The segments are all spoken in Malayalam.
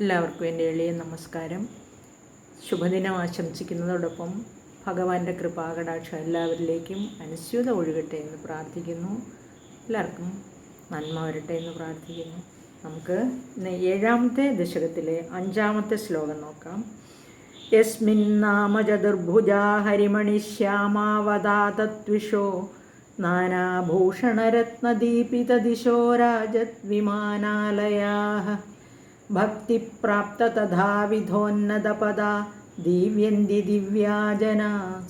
എല്ലാവർക്കും എന്റെ എളിയ നമസ്കാരം. ശുഭദിനം ആശംസിക്കുന്നതോടൊപ്പം ഭഗവാന്റെ കൃപാകടാക്ഷം എല്ലാവരിലേക്കും അനുസ്യൂത ഒഴുകട്ടെ എന്ന് പ്രാർത്ഥിക്കുന്നു. എല്ലാവർക്കും നന്മ വരട്ടെ എന്ന് പ്രാർത്ഥിക്കുന്നു. നമുക്ക് ഏഴാമത്തെ ദശകത്തിലെ അഞ്ചാമത്തെ ശ്ലോകം നോക്കാം. യസ്മിൻ നാമ ചതുർഭുജാ ഹരിമണിശ്യാമാവതാതത്വിഷോ നാനാഭൂഷണരത്നദീപിതദിശോ രാജദ്വിമാനാലയാ ദിവ്യാജനാ.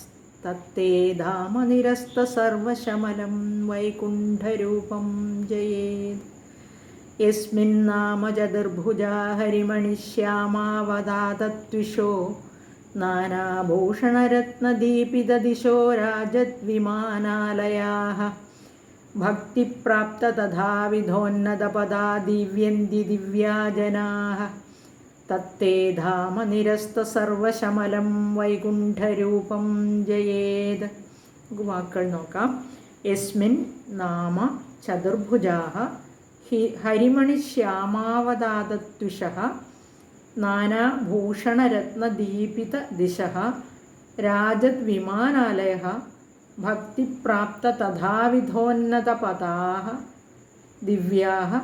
തത്തേ ധാമ നിരസ്ത സർവശമലം വൈകുണ്ഠരൂപം ജയേത്. യസ്മിന്നാമ ചതുർഭുജാ ഹരിമണിശ്യാമാവതാതത്വിഷോ നാനാഭൂഷണരത്നദീപിതദിശോ രാജദ്വിമാനാലയാः ഭക്തിപ്രാപ്ത തഥാവിധോന്നതപദാ ദിവ്യന്തി ദിവ്യാജനാः തത്തേ ധാമ നിരസ്ത സർവശമലം വൈകുണ്ഠരൂപം ജയേത്. വാക്കൾ നോക്കാം. യസ്മിൻ നാമ ചതുർഭുജാः ഹി ഹരിമണിശ്യാമാവതാതത്വിഷः നാനാഭൂഷണരത്നദീപിതദിശः രാജദ്വിമാനാലയः ഭക്തിപ്രാപ്ത തഥാവിധോന്നതപദാः ദിവ്യാः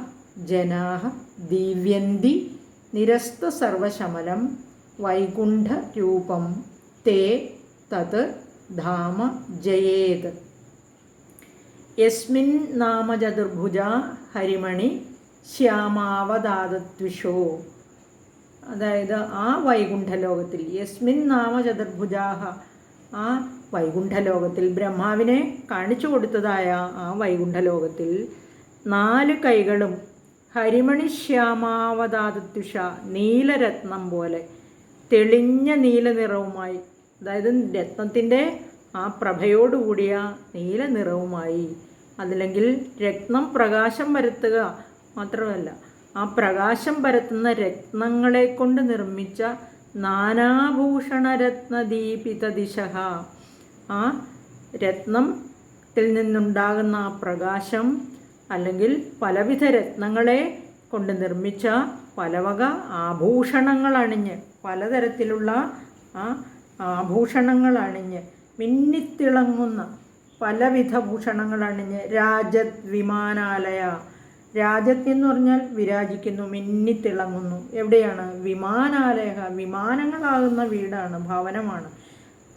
ദീവ്യന്തി നിരസ്തസർവശമലം വൈകുണ്ഠരൂപം തേ തത് ധാമ ജയേത്. യസ്മിൻ നാമചതുർഭുജ ഹരിമണി ശ്യാമാവതാതത്വിഷോ അതായത് ആ വൈകുണ്ഠലോകത്തിൽ യസ്മിൻ നാമ ചതുർഭുജാഹ ആ വൈകുണ്ഠലോകത്തിൽ ബ്രഹ്മാവിനെ കാണിച്ചു കൊടുത്തതായ ആ വൈകുണ്ഠലോകത്തിൽ നാല് കൈകളും ഹരിമണി ശ്യാമാവതാതത്യുഷ നീലരത്നം പോലെ തെളിഞ്ഞ നീല നിറവുമായി അതായത് രത്നത്തിന്റെ ആ പ്രഭയോടുകൂടിയ നീല നിറവുമായി അതല്ലെങ്കിൽ രത്നം പ്രകാശം പരത്തുക മാത്രമല്ല ആ പ്രകാശം പരത്തുന്ന രത്നങ്ങളെ കൊണ്ട് നിർമ്മിച്ച നാനാഭൂഷണരത്നദീപിത ദിശ ആ രത്നത്തിൽ നിന്നുണ്ടാകുന്ന ആ പ്രകാശം അല്ലെങ്കിൽ പലവിധ രത്നങ്ങളെ കൊണ്ട് നിർമ്മിച്ച പലവക ആഭൂഷണങ്ങൾ അണിഞ്ഞ് പലതരത്തിലുള്ള ആ ആഭൂഷണങ്ങൾ അണിഞ്ഞ് മിന്നിത്തിളങ്ങുന്ന പലവിധ ഭൂഷണങ്ങൾ അണിഞ്ഞ് രാജത് വിമാനാലയ രാജത്ത് എന്ന് പറഞ്ഞാൽ വിരാജിക്കുന്നു മിന്നിത്തിളങ്ങുന്നു. എവിടെയാണ്? വിമാനാലയ വിമാനങ്ങളാകുന്ന വീടാണ് ഭവനമാണ്.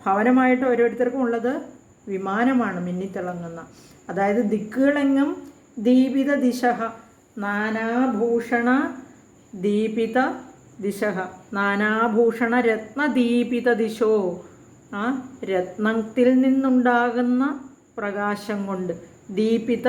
ഭവനമായിട്ട് ഓരോരുത്തർക്കും ഉള്ളത് വിമാനമാണ് മിന്നിത്തിളങ്ങുന്ന. അതായത് ദിക്കുകളെങ്ങും ദീപിത ദിശഹ നാനാഭൂഷണ ദീപിത ദിശഹ നാനാഭൂഷണ രത്നദീപിത ദിശോ ആ രത്നത്തിൽ നിന്നുണ്ടാകുന്ന പ്രകാശം കൊണ്ട് ദീപിത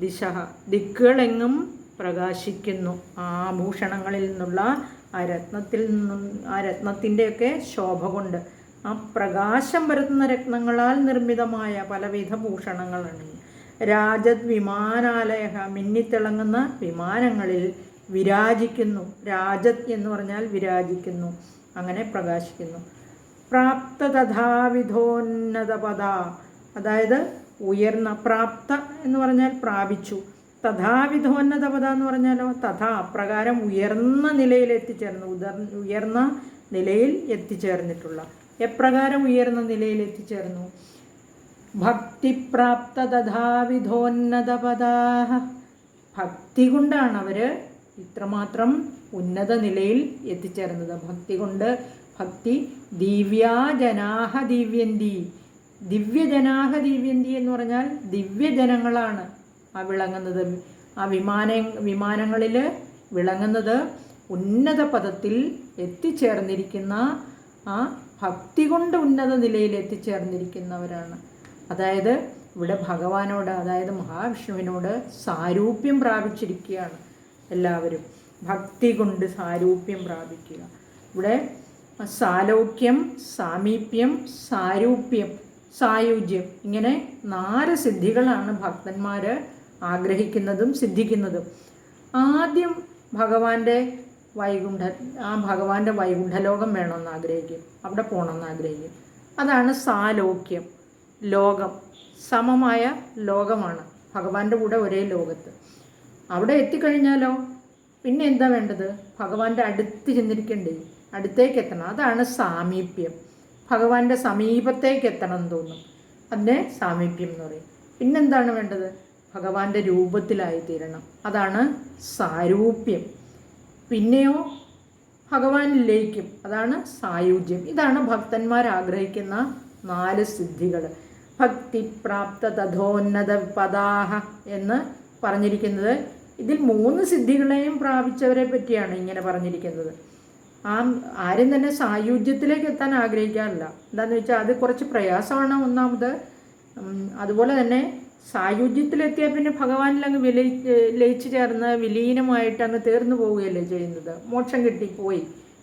ദിശ. ദിക്കുകളെങ്ങും പ്രകാശിക്കുന്നു. ആ ആഭൂഷണങ്ങളിൽ നിന്നുള്ള ആ രത്നത്തിൽ നിന്നും ആ രത്നത്തിന്റെയൊക്കെ ശോഭ കൊണ്ട്. ആ പ്രകാശം വരുത്തുന്ന രത്നങ്ങളാൽ നിർമ്മിതമായ പലവിധ ഭൂഷണങ്ങളാണ്. രാജത് വിമാനാലയ മിന്നിത്തിളങ്ങുന്ന വിമാനങ്ങളിൽ വിരാജിക്കുന്നു. രാജത് എന്ന് പറഞ്ഞാൽ വിരാജിക്കുന്നു. അങ്ങനെ പ്രകാശിക്കുന്നു. പ്രാപ്ത തഥാവിധോന്നത പദ അതായത് ഉയർന്ന പ്രാപ്ത എന്ന് പറഞ്ഞാൽ പ്രാപിച്ചു. തഥാവിധോന്നത പദ എന്ന് പറഞ്ഞാലോ? തഥാ അപ്രകാരം ഉയർന്ന നിലയിൽ എത്തിച്ചേർന്നു. ഉദർ ഉയർന്ന നിലയിൽ എത്തിച്ചേർന്നിട്ടുള്ള. എപ്രകാരം ഉയർന്ന നിലയിൽ എത്തിച്ചേർന്നു? ഭക്തിപ്രാപ്ത തഥാവിധോന്നത പദാഹ ഭക്തി കൊണ്ടാണ് അവർ ഇത്രമാത്രം ഉന്നത നിലയിൽ എത്തിച്ചേർന്നത്. ഭക്തി കൊണ്ട് ഭക്തി ദിവ്യാജനാഹ ദിവ്യന്തി. ദിവ്യജനാഹ ദിവ്യന്തി എന്ന് പറഞ്ഞാൽ ദിവ്യജനങ്ങളാണ് ആ വിളങ്ങുന്നത്. ആ വിമാന വിമാനങ്ങളിൽ വിളങ്ങുന്നത് ഉന്നത പദത്തിൽ എത്തിച്ചേർന്നിരിക്കുന്ന ആ ഭക്തി കൊണ്ട് ഉന്നത നിലയിൽ എത്തിച്ചേർന്നിരിക്കുന്നവരാണ്. അതായത് ഇവിടെ ഭഗവാനോട് അതായത് മഹാവിഷ്ണുവിനോട് സാരൂപ്യം പ്രാപിച്ചിരിക്കുകയാണ് എല്ലാവരും. ഭക്തി കൊണ്ട് സാരൂപ്യം പ്രാപിക്കുക. ഇവിടെ സാലോക്യം സാമീപ്യം സാരൂപ്യം സായുജ്യം. ഇങ്ങനെ നാല് സിദ്ധികളാണ് ഭക്തന്മാർ ആഗ്രഹിക്കുന്നതും സിദ്ധിക്കുന്നതും. ആദ്യം ഭഗവാന്റെ വൈകുണ്ഠ ആ ഭഗവാന്റെ വൈകുണ്ഠലോകം വേണമെന്ന് ആഗ്രഹിക്കും. അവിടെ പോകണമെന്ന് ആഗ്രഹിക്കും. അതാണ് സാലോക്യം. ലോകം. സമമായ ലോകമാണ്. ഭഗവാന്റെ കൂടെ ഒരേ ലോകത്ത്. അവിടെ എത്തിക്കഴിഞ്ഞാലോ? പിന്നെ എന്താ വേണ്ടത്? ഭഗവാന്റെ അടുത്ത് ചെന്നിരിക്കണ്ടേ? അടുത്തേക്ക് എത്തണം. അതാണ് സാമീപ്യം. ഭഗവാന്റെ സമീപത്തേക്ക് എത്തണം എന്ന് തോന്നും. അതിനെ സാമീപ്യം എന്ന് പറയും. പിന്നെന്താണ് വേണ്ടത്? ഭഗവാന്റെ രൂപത്തിലായി തീരണം അതാണ് സാരൂപ്യം. പിന്നെയോ ഭഗവാനിലേക്കും അതാണ് സായുജ്യം. ഇതാണ് ഭക്തന്മാർ ആഗ്രഹിക്കുന്ന നാല് സിദ്ധികൾ ഭക്തിപ്രാപ്ത തഥോന്നത പദാഹ എന്ന് പറഞ്ഞിരിക്കുന്നത് ഇതിൽ മൂന്ന് സിദ്ധികളെയും പ്രാപിച്ചവരെ പറ്റിയാണ് ഇങ്ങനെ പറഞ്ഞിരിക്കുന്നത്. ആ ആരും തന്നെ സായുജ്യത്തിലേക്ക് എത്താൻ ആഗ്രഹിക്കാറില്ല. എന്താണെന്ന് വെച്ചാൽ അത് കുറച്ച് പ്രയാസമാണ് ഒന്നാമത്. അതുപോലെ തന്നെ സായുജ്യത്തിലെത്തിയാൽ പിന്നെ ഭഗവാനിൽ അങ്ങ് വില ലയിച്ചു ചേർന്ന് വിലീനമായിട്ട് അങ്ങ് തീർന്നു പോവുകയല്ലേ ചെയ്യുന്നത്. മോക്ഷം കിട്ടി പോയി.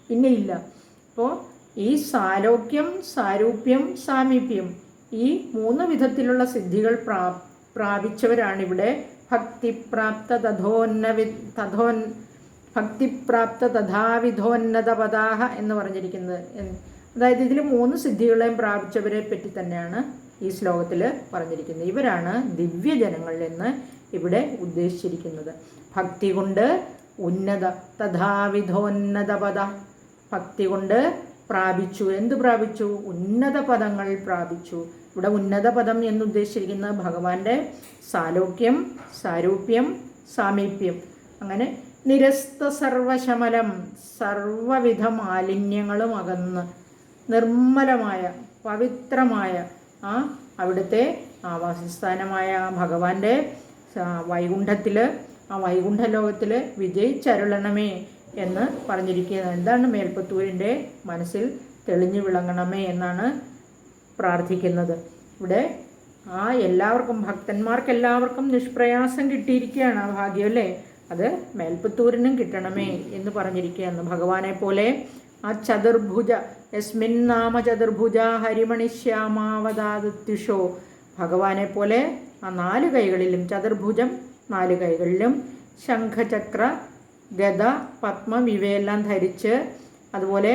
പിന്നെ ഇല്ല. അപ്പോൾ ഈ സാലോക്യം സാരൂപ്യം സാമീപ്യം ഈ മൂന്ന് വിധത്തിലുള്ള സിദ്ധികൾ പ്രാ പ്രാപിച്ചവരാണിവിടെ ഭക്തിപ്രാപ്ത തഥോന്നവി തഥോൻ ഭക്തിപ്രാപ്ത തഥാവിധോന്നത പദാഹ എന്ന് പറഞ്ഞിരിക്കുന്നത്. അതായത് ഇതിൽ മൂന്ന് സിദ്ധികളെയും പ്രാപിച്ചവരെ പറ്റി തന്നെയാണ് ഈ ശ്ലോകത്തിൽ പറഞ്ഞിരിക്കുന്നത്. ഇവരാണ് ദിവ്യജനങ്ങൾ എന്ന് ഇവിടെ ഉദ്ദേശിച്ചിരിക്കുന്നത്. ഭക്തി കൊണ്ട് ഉന്നത തഥാവിധോന്നത പദ ഭക്തി കൊണ്ട് പ്രാപിച്ചു. എന്ത് പ്രാപിച്ചു? ഉന്നത പദങ്ങൾ പ്രാപിച്ചു. ഇവിടെ ഉന്നത പദം എന്ന് ഉദ്ദേശിച്ചിരിക്കുന്നത് ഭഗവാന്റെ സാലോക്യം സാരൂപ്യം സാമീപ്യം. അങ്ങനെ നിരസ്ത സർവശമലം സർവവിധ മാലിന്യങ്ങളും അകന്ന് നിർമ്മലമായ പവിത്രമായ ആ അവിടുത്തെ ആവാസസ്ഥാനമായ ഭഗവാന്റെ വൈകുണ്ഠത്തിൽ ആ വൈകുണ്ഠ ലോകത്തിൽ വിജയിച്ചരുളണമേ എന്ന് പറഞ്ഞിരിക്കുന്നത് എന്താണ് മേൽപ്പത്തൂരിന്റെ മനസ്സിൽ തെളിഞ്ഞു വിളങ്ങണമേ എന്നാണ് പ്രാർത്ഥിക്കുന്നത്. ഇവിടെ ആ എല്ലാവർക്കും ഭക്തന്മാർക്കെല്ലാവർക്കും നിഷ്പ്രയാസം കിട്ടിയിരിക്കുകയാണ് ആ ഭാഗ്യം അല്ലേ? അത് മേൽപ്പത്തൂരിനും കിട്ടണമേ എന്ന് പറഞ്ഞിരിക്കുകയാണ്. ഭഗവാനെ പോലെ ആ ചതുർഭുജ യസ്മിൻ നാമ ചതുർഭുജ ഹരിമണിശ്യാമാവതാദിത്യുഷോ ഭഗവാനെ പോലെ ആ നാല് കൈകളിലും ചതുർഭുജം നാല് കൈകളിലും ശംഖചക്ര ഗത പത്മം ഇവയെല്ലാം ധരിച്ച് അതുപോലെ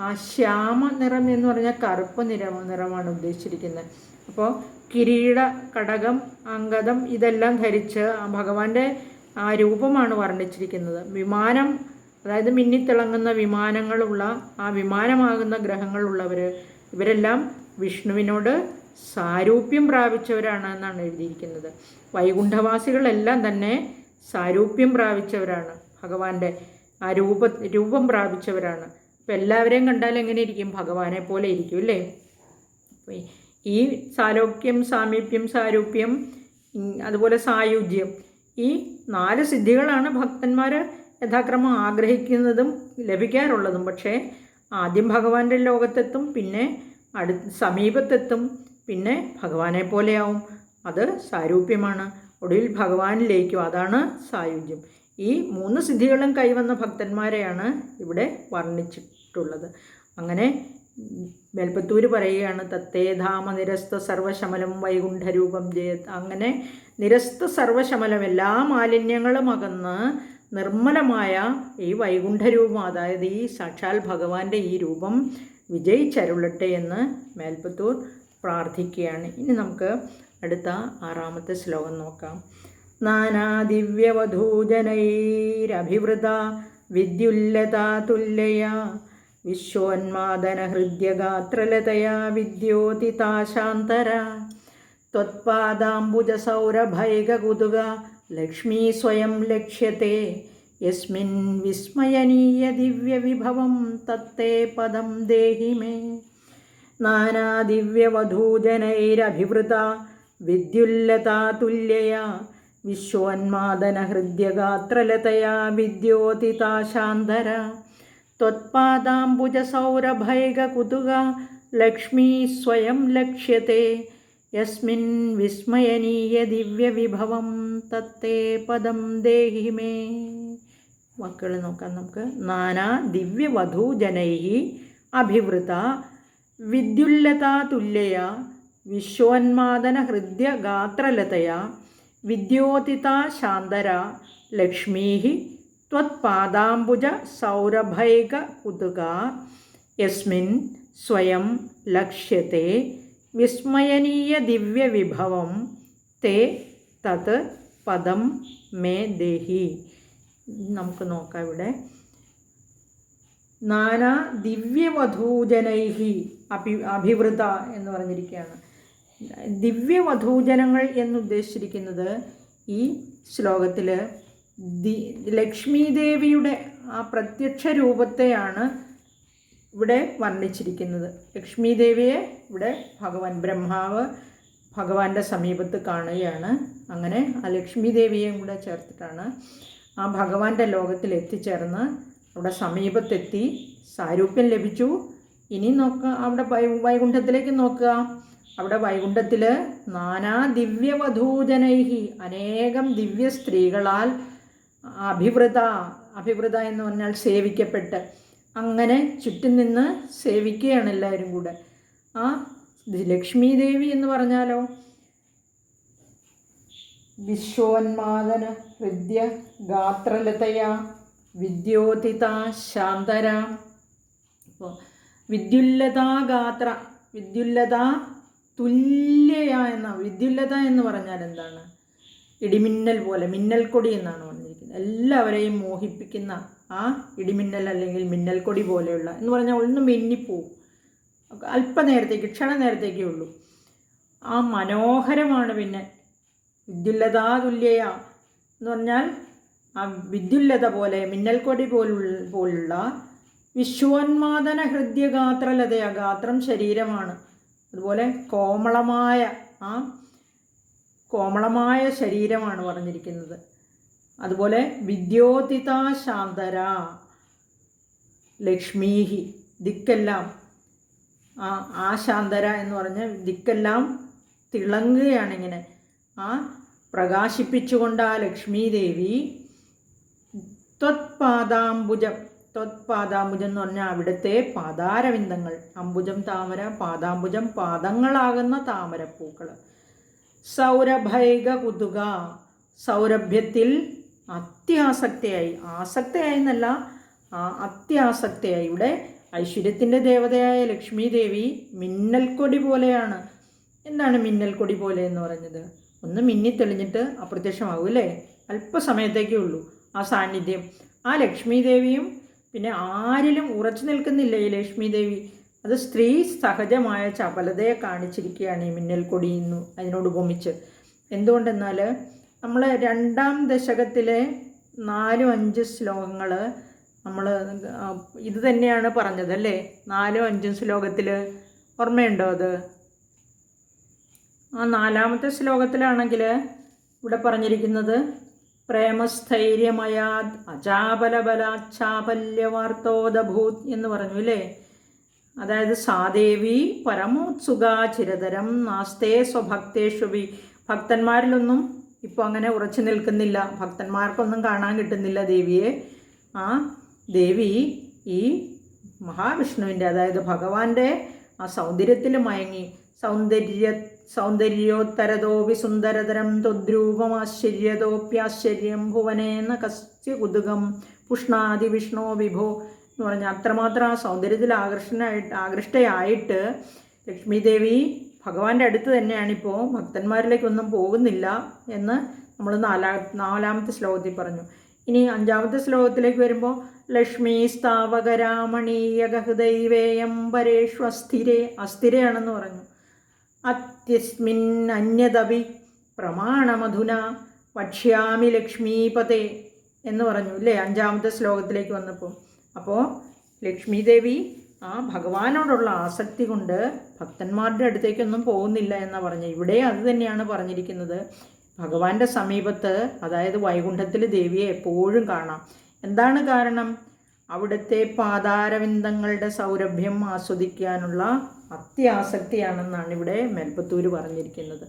ആ ശ്യാമ നിറം എന്ന് പറഞ്ഞാൽ കറുപ്പ് നിറം നിറമാണ് ഉദ്ദേശിച്ചിരിക്കുന്നത്. അപ്പോൾ കിരീട കടകം അങ്കദം ഇതെല്ലാം ധരിച്ച് ആ ഭഗവാന്റെ ആ രൂപമാണ് വർണിച്ചിരിക്കുന്നത്. വിമാനം അതായത് മിന്നിത്തിളങ്ങുന്ന വിമാനങ്ങളുള്ള ആ വിമാനമാകുന്ന ഗ്രഹങ്ങളുള്ളവർ ഇവരെല്ലാം വിഷ്ണുവിനോട് സാരൂപ്യം പ്രാപിച്ചവരാണ് എന്നാണ് എഴുതിയിരിക്കുന്നത്. വൈകുണ്ഠവാസികളെല്ലാം തന്നെ സാരൂപ്യം പ്രാപിച്ചവരാണ്. ഭഗവാന്റെ ആ രൂപ രൂപം പ്രാപിച്ചവരാണ്. അപ്പം എല്ലാവരെയും കണ്ടാൽ എങ്ങനെ ഇരിക്കും? ഭഗവാനെ പോലെ ഇരിക്കും അല്ലേ? ഈ സാലോക്യം സാമീപ്യം സാരൂപ്യം അതുപോലെ സായുജ്യം ഈ നാല് സിദ്ധികളാണ് ഭക്തന്മാർ യഥാക്രമം ആഗ്രഹിക്കുന്നതും ലഭിക്കാറുള്ളതും. പക്ഷേ ആദ്യം ഭഗവാന്റെ ലോകത്തെത്തും പിന്നെ അടു സമീപത്തെത്തും പിന്നെ ഭഗവാനെ പോലെയാവും. അത് സാരൂപ്യമാണ്. ഒടുവിൽ ഭഗവാനിലേക്കും അതാണ് സായുജ്യം. ഈ മൂന്ന് സിദ്ധികളും കൈവന്ന ഭക്തന്മാരെയാണ് ഇവിടെ വർണിച്ചിട്ടുള്ളത്. അങ്ങനെ മേൽപ്പത്തൂര് പറയുകയാണ് തത്തേധാമ നിരസ്ത സർവശമലം വൈകുണ്ഠരൂപം ജയത് അങ്ങനെ നിരസ്ത സർവശമലം എല്ലാ മാലിന്യങ്ങളും അകന്ന് നിർമ്മലമായ ഈ വൈകുണ്ഠരൂപം അതായത് ഈ സാക്ഷാൽ ഭഗവാന്റെ ഈ രൂപം വിജയിച്ചരുളട്ടെ എന്ന് മേൽപ്പത്തൂർ പ്രാർത്ഥിക്കുകയാണ്. ഇനി നമുക്ക് അടുത്ത ആറാമത്തെ ശ്ലോകം നോക്കാം. നാനാദിവ്യവധൂജനൈരഭിവൃത വിദ്യുല്ലതാ विश्वोन्मादनहृद्यगात्रलतया विद्योतिताशान्तरा त्वत्पादाम्बुजसौरभैगकुतुगा लक्ष्मी स्वयं लक्ष्यते यस्मिन् विस्मयनीयदिव्यविभवं तत्ते पदं देहि मे नानादिव्यवधूजनैरभिवृता विद्युल्लतातुल्यया विश्वोन्मादनहृद्यगात्रलतया विद्योतिता शान्तरा त्वत्पादाम्बुजसौरभैगकुतुगा लक्ष्मी स्वयं लक्ष्यते യസ്മിൻ വിസ്മയനീയ ദിവ്യവിഭവം തത്തേ പദം ദേഹി മേ വാക്കുകൾ നോക്കാം നമുക്ക് നാനാ ദിവ്യവധൂജനൈ അഭിവൃത വിദ്യുല്ലതാ തുല്യയ വിശ്വോന്മാദന ഹൃദ്യ ഗാത്രലതയ വിദ്യോതിത ശാന്തര ലക്ഷ്മീ കുതുക യസ്മിൻ സ്വയം ലക്ഷ്യത്തെ വിസ്മയനീയ ദിവ്യവിഭവം തേ തത് പദം മേ ദേഹി. നമുക്ക് നോക്കാം ഇവിടെ. നാനാ ദിവ്യവധൂജനൈഹി അഭി അഭിവൃത എന്ന് പറഞ്ഞിരിക്കുകയാണ്. ദിവ്യവധൂജനങ്ങൾ എന്നുദ്ദേശിച്ചിരിക്കുന്നത് ഈ ശ്ലോകത്തിൽ ലക്ഷ്മി ദേവിയുടെ ആ പ്രത്യക്ഷ രൂപത്തെയാണ് ഇവിടെ വർണിച്ചിരിക്കുന്നത്. ലക്ഷ്മി ദേവിയെ ഇവിടെ ഭഗവാൻ ബ്രഹ്മാവ് ഭഗവാന്റെ സമീപത്ത് കാണുകയാണ്. അങ്ങനെ ആ ലക്ഷ്മി ദേവിയെയും കൂടെ ചേർത്തിട്ടാണ് ആ ഭഗവാന്റെ ലോകത്തിൽ എത്തിച്ചേർന്ന് അവിടെ സമീപത്തെത്തി സാരൂപ്യം ലഭിച്ചു. ഇനി നോക്കുക അവിടെ വൈകുണ്ഠത്തിലേക്ക് നോക്കുക. അവിടെ വൈകുണ്ഠത്തിൽ നാനാ ദിവ്യവധൂജനൈഹി അനേകം ദിവ്യ സ്ത്രീകളാൽ അഭിവൃത അഭിവൃത എന്ന് പറഞ്ഞാൽ സേവിക്കപ്പെട്ട് അങ്ങനെ ചുറ്റും നിന്ന് സേവിക്കുകയാണ് എല്ലാവരും കൂടെ. ആ ലക്ഷ്മി ദേവി എന്ന് പറഞ്ഞാലോ? വിശ്വോന്മാദന ഹൃദ്യ ഗാത്രലതയ വിദ്യോതിത ശാന്തര. ഇപ്പോൾ വിദ്യുല്ലതാ ഗാത്ര വിദ്യുല്ലത തുല്യയ എന്ന വിദ്യുല്ലത എന്ന് പറഞ്ഞാൽ എന്താണ്? ഇടിമിന്നൽ പോലെ മിന്നൽ കൊടി എന്നാണ് പറഞ്ഞിരിക്കുന്നത്. എല്ലാവരെയും മോഹിപ്പിക്കുന്ന ആ ഇടിമിന്നൽ അല്ലെങ്കിൽ മിന്നൽ കൊടി പോലെയുള്ള എന്ന് പറഞ്ഞാൽ ഒന്ന് മിന്നിപ്പോവും. അല്പനേരത്തേക്ക് ക്ഷണനേരത്തേക്കേ ഉള്ളൂ. ആ മനോഹരമാണ് പിന്നെ വിദ്യുല്ലതാ തുല്യയ എന്ന് പറഞ്ഞാൽ ആ വിദ്യുല്ലത പോലെ മിന്നൽക്കൊടി പോലുള്ള പോലുള്ള വിശ്വോന്മാദന ഹൃദ്യഗാത്രലതയ ഗാത്രം ശരീരമാണ്. അതുപോലെ കോമളമായ ആ കോമളമായ ശരീരമാണ് പറഞ്ഞിരിക്കുന്നത്. അതുപോലെ വിദ്യോതിതാ ശാന്തര ലക്ഷ്മീഹി ദിക്കെല്ലാം. ആ ആ ശാന്തര എന്ന് പറഞ്ഞ ദിക്കെല്ലാം തിളങ്ങുകയാണ് ഇങ്ങനെ ആ പ്രകാശിപ്പിച്ചുകൊണ്ട് ആ ലക്ഷ്മീ ദേവി ത്വത്പാദാംബുജം ത്വത്പാദാംബുജം എന്ന് പറഞ്ഞാൽ അവിടുത്തെ പാദാരവിന്ദങ്ങൾ. അംബുജം താമര പാദാംബുജം പാദങ്ങളാകുന്ന താമരപ്പൂക്കൾ സൗരഭൈക കുതുക സൗരഭ്യത്തിൽ അത്യാസക്തിയായി. ആസക്തയായി എന്നല്ല അത്യാസക്തയായി. ഇവിടെ ഐശ്വര്യത്തിന്റെ ദേവതയായ ലക്ഷ്മി ദേവി മിന്നൽക്കൊടി പോലെയാണ്. എന്താണ് മിന്നൽക്കൊടി പോലെ എന്ന് പറഞ്ഞത്? ഒന്ന് മിന്നി തെളിഞ്ഞിട്ട് അപ്രത്യക്ഷമാകും അല്ലേ? അല്പസമയത്തേക്കേ ഉള്ളൂ. ആ സാന്നിധ്യം. ആ ലക്ഷ്മി ദേവിയും പിന്നെ ആരിലും ഉറച്ചു നിൽക്കുന്നില്ല ഈ ലക്ഷ്മി ദേവി അത് സ്ത്രീ സഹജമായ ചപലതയെ കാണിച്ചിരിക്കുകയാണ് ഈ മിന്നൽക്കൊടി നിന്നു അതിനോട് ഉപമിച്ച്. എന്തുകൊണ്ടെന്നാൽ നമ്മൾ രണ്ടാം ദശകത്തിലെ നാലും അഞ്ച് ശ്ലോകങ്ങൾ നമ്മൾ ഇത് തന്നെയാണ് പറഞ്ഞത് അല്ലേ? നാലും അഞ്ചും ശ്ലോകത്തിൽ ഓർമ്മയുണ്ടോ അത്? ആ നാലാമത്തെ ശ്ലോകത്തിലാണെങ്കിൽ ഇവിടെ പറഞ്ഞിരിക്കുന്നത് പ്രേമസ്ഥൈര്യമയാത് അജാബലബലാച്ഛാപല്യവാർത്തോദഭൂത് എന്ന് പറഞ്ഞു അല്ലേ? അതായത് സാദേവി പരമോത്സുഖാചിരതരം നാസ്തേ സ്വഭക്തേഷു ഭക്തന്മാരിലൊന്നും ഇപ്പോൾ അങ്ങനെ ഉറച്ചു നിൽക്കുന്നില്ല. ഭക്തന്മാർക്കൊന്നും കാണാൻ കിട്ടുന്നില്ല ദേവിയെ. ആ ദേവി ഈ മഹാവിഷ്ണുവിന്റെ അതായത് ഭഗവാന്റെ ആ സൗന്ദര്യത്തിൽ മയങ്ങി. സൗന്ദര്യ സൗന്ദര്യോത്തരതോപി സുന്ദരതരം തൊദ്രൂപമാശ്ചര്യതോപ്യാശ്ചര്യം ഭുവനേന്ന കസ്യ കുതുകം പുഷ്ണാദി വിഷ്ണോ വിഭോ എന്ന് പറഞ്ഞാൽ അത്രമാത്രം ആ സൗന്ദര്യത്തിൽ ആകർഷണായിട്ട് ആകൃഷ്ടയായിട്ട് ലക്ഷ്മി ദേവി ഭഗവാന്റെ അടുത്ത് തന്നെയാണിപ്പോൾ ഭക്തന്മാരിലേക്കൊന്നും പോകുന്നില്ല എന്ന് നമ്മൾ നാലാ നാലാമത്തെ ശ്ലോകത്തിൽ പറഞ്ഞു. ഇനി അഞ്ചാമത്തെ ശ്ലോകത്തിലേക്ക് വരുമ്പോൾ ലക്ഷ്മി സ്ഥാവകരാമണീയകഹൃദൈവേയം പരേഷു അസ്ഥിരേ അസ്ഥിരയാണെന്ന് പറഞ്ഞു. അത്യസ്മിൻ അന്യതപി പ്രമാണമധുന വക്ഷ്യാമി ലക്ഷ്മീപതേ എന്ന് പറഞ്ഞു അല്ലേ അഞ്ചാമത്തെ ശ്ലോകത്തിലേക്ക് വന്നപ്പോൾ അപ്പോൾ ലക്ഷ്മി ദേവി ആ ഭഗവാനോടുള്ള ആസക്തി കൊണ്ട് ഭക്തന്മാരുടെ അടുത്തേക്കൊന്നും പോകുന്നില്ല എന്നാണ് പറഞ്ഞത് ഇവിടെ അത് തന്നെയാണ് പറഞ്ഞിരിക്കുന്നത്. ഭഗവാന്റെ സമീപത്ത് അതായത് വൈകുണ്ഠത്തിൽ ദേവിയെ എപ്പോഴും കാണാം. എന്താണ് കാരണം? അവിടുത്തെ പാതാരവിന്ദങ്ങളുടെ സൗരഭ്യം ആസ്വദിക്കാനുള്ള അത്യാസക്തിയാണെന്നാണ് ഇവിടെ മേൽപ്പത്തൂർ പറഞ്ഞിരിക്കുന്നത്.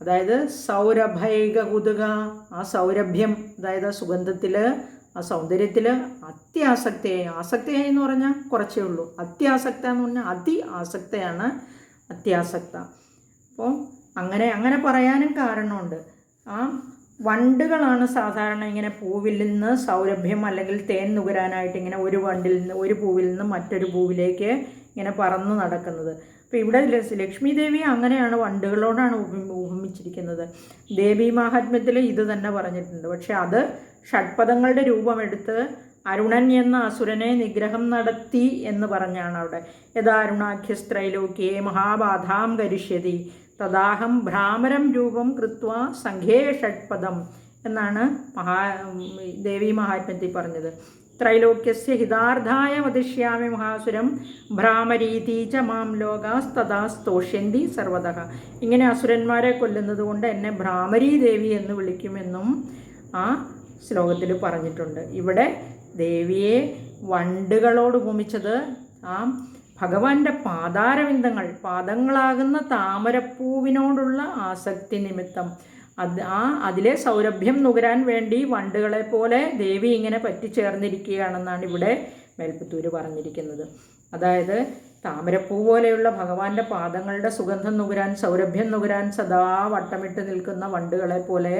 അതായത് സൗരഭൈക കുതുക ആ സൗരഭ്യം അതായത് സുഗന്ധത്തിൽ ആ സൗന്ദര്യത്തിൽ അത്യാസക്തയായി. ആസക്തയായി എന്ന് പറഞ്ഞാൽ കുറച്ചേ ഉള്ളൂ. അത്യാസക്ത എന്ന് പറഞ്ഞാൽ അതി ആസക്തയാണ് അത്യാസക്ത. അപ്പോൾ അങ്ങനെ അങ്ങനെ പറയാനും കാരണമുണ്ട്. ആ വണ്ടുകളാണ് സാധാരണ ഇങ്ങനെ പൂവിൽ നിന്ന് സൗരഭ്യം അല്ലെങ്കിൽ തേൻ നുകരാനായിട്ട് ഇങ്ങനെ ഒരു വണ്ടിൽ നിന്ന് ഒരു പൂവിൽ നിന്ന് മറ്റൊരു പൂവിലേക്ക് ഇങ്ങനെ പറന്നു നടക്കുന്നത്. അപ്പോൾ ഇവിടെ ലക്ഷ്മി ദേവി അങ്ങനെയാണ് വണ്ടുകളോടാണ് ഉപമിച്ചിരിക്കുന്നത്. ദേവി മാഹാത്മ്യത്തിൽ ഇത് തന്നെ പറഞ്ഞിട്ടുണ്ട്. പക്ഷേ അത് ഷഡ്പദങ്ങളുടെ രൂപമെടുത്ത് അരുണൻ എന്ന അസുരനെ നിഗ്രഹം നടത്തി എന്ന് പറഞ്ഞാണ് അവിടെ. യഥാരുണാഖ്യസ്ത്രൈലോക്യേ മഹാബാധാം കരിഷ്യതി. തദാഹം ഭ്രാമരം രൂപം കൃത്വ സംഘേ ഷഡ്പദം എന്നാണ് മഹാ ദേവി മഹാത്മ്യത്തിൽ പറഞ്ഞത്. ത്രൈലോക്യസ്യ ഹിതാർത്ഥായ വധിഷ്യാമി മഹാസുരം ഭ്രാമരീതി ച മാം ലോകാസ്തഥാ സ്തോഷ്യന്തി സർവത ഇങ്ങനെ അസുരന്മാരെ കൊല്ലുന്നത് കൊണ്ട് എന്നെ ഭ്രാമരീ ദേവി എന്ന് വിളിക്കുമെന്നും ആ ശ്ലോകത്തിൽ പറഞ്ഞിട്ടുണ്ട്. ഇവിടെ ദേവിയെ വണ്ടുകളോട് ഉപമിച്ചത് ആ ഭഗവാന്റെ പാതാരവിന്ദങ്ങൾ പാദങ്ങളാകുന്ന താമരപ്പൂവിനോടുള്ള ആസക്തി നിമിത്തം. അത് ആ അതിലെ സൗരഭ്യം നുകരാൻ വേണ്ടി വണ്ടുകളെ പോലെ ദേവി ഇങ്ങനെ പറ്റിച്ചേർന്നിരിക്കുകയാണെന്നാണ് ഇവിടെ മേൽപ്പത്തൂര് പറഞ്ഞിരിക്കുന്നത്. അതായത് താമരപ്പൂ പോലെയുള്ള ഭഗവാന്റെ പാദങ്ങളുടെ സുഗന്ധം നുകരാൻ സൗരഭ്യം നുകരാൻ സദാ വട്ടമിട്ട് നിൽക്കുന്ന വണ്ടുകളെ പോലെ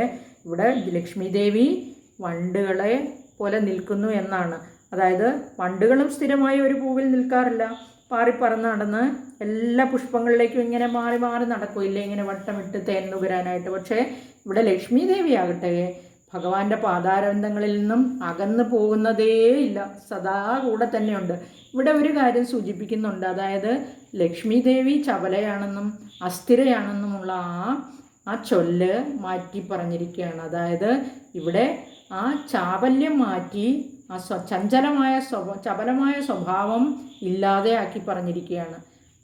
ഇവിടെ ലക്ഷ്മി ദേവി വണ്ടുകളെ പോലെ നിൽക്കുന്നു എന്നാണ്. അതായത് വണ്ടുകളും സ്ഥിരമായി ഒരു പൂവിൽ നിൽക്കാറില്ല. പാറിപ്പറന്ന് നടന്ന് എല്ലാ പുഷ്പങ്ങളിലേക്കും ഇങ്ങനെ മാറി മാറി നടക്കില്ല ഇങ്ങനെ വട്ടമിട്ട് തേൻ നുകരാനായിട്ട്. പക്ഷേ ഇവിടെ ലക്ഷ്മി ദേവിയാകട്ടെ ഭഗവാന്റെ പാതാരന്ധങ്ങളിൽ നിന്നും അകന്നു പോകുന്നതേയില്ല സദാ കൂടെ തന്നെയുണ്ട്. ഇവിടെ ഒരു കാര്യം സൂചിപ്പിക്കുന്നുണ്ട്. അതായത് ലക്ഷ്മി ദേവി ചപലയാണെന്നും അസ്ഥിരയാണെന്നുമുള്ള ആ ആ ചൊല്ല് മാറ്റി പറഞ്ഞിരിക്കുകയാണ്. അതായത് ഇവിടെ ആ ചാബല്യം മാറ്റി ആ സ്വ ചഞ്ചലമായ സ്വഭ ചപലമായ സ്വഭാവം ഇല്ലാതെ ആക്കി പറഞ്ഞിരിക്കുകയാണ്.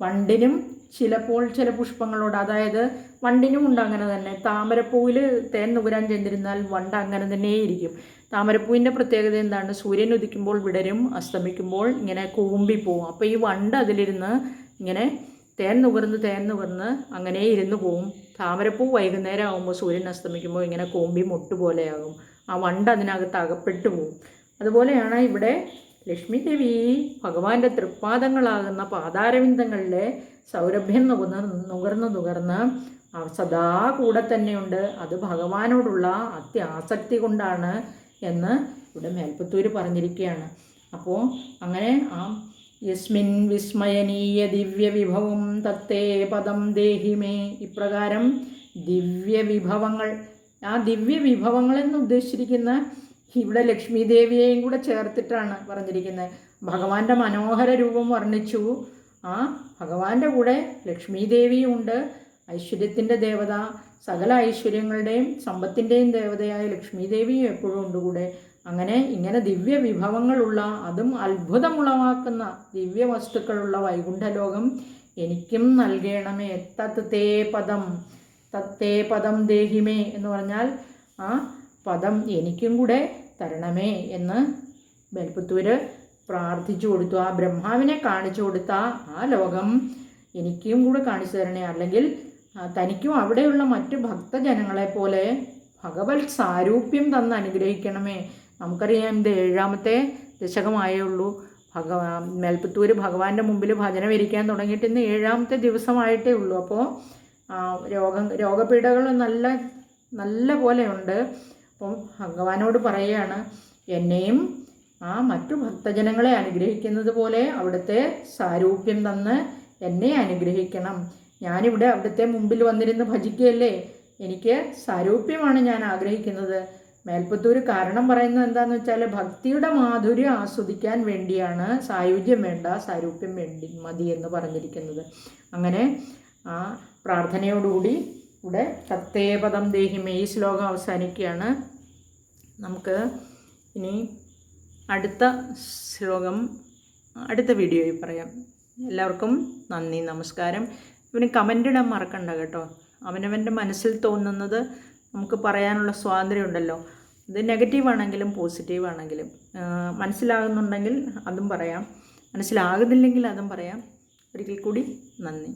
വണ്ടിനും ചിലപ്പോൾ ചില പുഷ്പങ്ങളോട് അതായത് വണ്ടിനും ഉണ്ട് അങ്ങനെ തന്നെ. താമരപ്പൂവിൽ തേൻ നുകരാൻ ചെന്നിരുന്നാൽ വണ്ട് അങ്ങനെ തന്നെ ഇരിക്കും. താമരപ്പൂവിന്റെ പ്രത്യേകത എന്താണ്? സൂര്യൻ ഉദിക്കുമ്പോൾ വിടരും അസ്തമിക്കുമ്പോൾ ഇങ്ങനെ കൂമ്പി പോവും. അപ്പോൾ ഈ വണ്ട് അതിലിരുന്ന് ഇങ്ങനെ തേൻ നുകർന്ന് തേൻ നുകർന്ന് അങ്ങനെ ഇരുന്ന് പോവും. താമരപ്പൂ വൈകുന്നേരം ആകുമ്പോൾ സൂര്യൻ അസ്തമിക്കുമ്പോൾ ഇങ്ങനെ കൂമ്പി മുട്ട് പോലെയാകും ആ വണ്ട് അതിനകത്ത് അകപ്പെട്ടു പോവും അതുപോലെയാണ് ഇവിടെ ലക്ഷ്മി ദേവി ഭഗവാന്റെ തൃപ്പാദങ്ങളാകുന്ന പാതാരവിന്ദങ്ങളിലെ സൗരഭ്യം നുകർന്ന് നുകർന്ന് നുകർന്ന് സദാ കൂടെ തന്നെയുണ്ട്. അത് ഭഗവാനോടുള്ള അത്യാസക്തി കൊണ്ടാണ് എന്ന് ഇവിടെ മേൽപ്പത്തൂര് പറഞ്ഞിരിക്കുകയാണ്. അപ്പോൾ അങ്ങനെ ആ യസ്മിൻ വിസ്മയനീയ ദിവ്യ വിഭവം തത്തേ പദം ദേഹിമേ ഇപ്രകാരം ദിവ്യവിഭവങ്ങൾ ആ ദിവ്യ വിഭവങ്ങളെന്ന് ഉദ്ദേശിച്ചിരിക്കുന്ന ഇവിടെ ലക്ഷ്മി ദേവിയെയും കൂടെ ചേർത്തിട്ടാണ് പറഞ്ഞിരിക്കുന്നത്. ഭഗവാന്റെ മനോഹര രൂപം വർണിച്ചു. ആ ഭഗവാന്റെ കൂടെ ലക്ഷ്മി ദേവിയുണ്ട് ഐശ്വര്യത്തിന്റെ ദേവത സകല ഐശ്വര്യങ്ങളുടെയും സമ്പത്തിന്റെയും ദേവതയായ ലക്ഷ്മി ദേവിയും എപ്പോഴും ഉണ്ട് കൂടെ. അങ്ങനെ ഇങ്ങനെ ദിവ്യ വിഭവങ്ങളുള്ള അതും അത്ഭുതമുളവാക്കുന്ന ദിവ്യ വസ്തുക്കളുള്ള വൈകുണ്ഠലോകം എനിക്കും നൽകണമേ. തത്തേ പദം. തത്തേ പദം ദേഹിമേ എന്ന് പറഞ്ഞാൽ ആ പദം എനിക്കും കൂടെ തരണമേ എന്ന് ബൽപുത്തൂര് പ്രാർത്ഥിച്ചു കൊടുത്തു. ആ ബ്രഹ്മാവിനെ കാണിച്ചു കൊടുത്ത ആ ലോകം എനിക്കും കൂടെ കാണിച്ചു തരണേ. അല്ലെങ്കിൽ തനിക്കും അവിടെയുള്ള മറ്റ് ഭക്തജനങ്ങളെ പോലെ ഭഗവത് സാരൂപ്യം തന്ന് അനുഗ്രഹിക്കണമേ. നമുക്കറിയാം ഇത് ഏഴാമത്തെ ദശകമായേ ഉള്ളൂ ഭഗവാ മേൽപ്പത്തൂർ ഭഗവാന്റെ മുമ്പിൽ ഭജന വരിക്കാൻ തുടങ്ങിയിട്ട് ഇന്ന് ഏഴാമത്തെ ദിവസമായിട്ടേ ഉള്ളൂ. അപ്പോൾ രോഗം രോഗപീഠകൾ നല്ല നല്ല പോലെയുണ്ട്. അപ്പം ഭഗവാനോട് പറയുകയാണ് എന്നെയും ആ മറ്റു ഭക്തജനങ്ങളെ അനുഗ്രഹിക്കുന്നത് പോലെ അവിടുത്തെ സാരൂപ്യം തന്ന് എന്നെ അനുഗ്രഹിക്കണം. ഞാനിവിടെ അവിടുത്തെ മുമ്പിൽ വന്നിരുന്ന് ഭജിക്കുകയല്ലേ? എനിക്ക് സാരൂപ്യമാണ് ഞാൻ ആഗ്രഹിക്കുന്നത്. മേൽപ്പത്തൂർ കാരണം പറയുന്നത് എന്താണെന്ന് വെച്ചാൽ ഭക്തിയുടെ മാധുര്യം ആസ്വദിക്കാൻ വേണ്ടിയാണ് സായുജ്യം വേണ്ട സാരൂപ്യം വേണ്ടി മതി എന്ന് പറഞ്ഞിരിക്കുന്നത്. അങ്ങനെ ആ പ്രാർത്ഥനയോടുകൂടി ഇവിടെ സത്തേപദം ദേഹിമേ ഈ ശ്ലോകം അവസാനിക്കുകയാണ്. നമുക്ക് ഇനി അടുത്ത ശ്ലോകം അടുത്ത വീഡിയോയിൽ പറയാം. എല്ലാവർക്കും നന്ദി നമസ്കാരം. ഇവന് കമന്റ് ഇടാൻ മറക്കണ്ട കേട്ടോ. അവനവന്റെ മനസ്സിൽ തോന്നുന്നത് നമുക്ക് പറയാനുള്ള സ്വാതന്ത്ര്യം ഉണ്ടല്ലോ ഇത് നെഗറ്റീവ് ആണെങ്കിലും പോസിറ്റീവ് ആണെങ്കിലും. മനസ്സിലാകുന്നുണ്ടെങ്കിൽ അതും പറയാം. മനസ്സിലാകുന്നില്ലെങ്കിൽ അതും പറയാം. ഒരിക്കൽ കൂടി നന്ദി.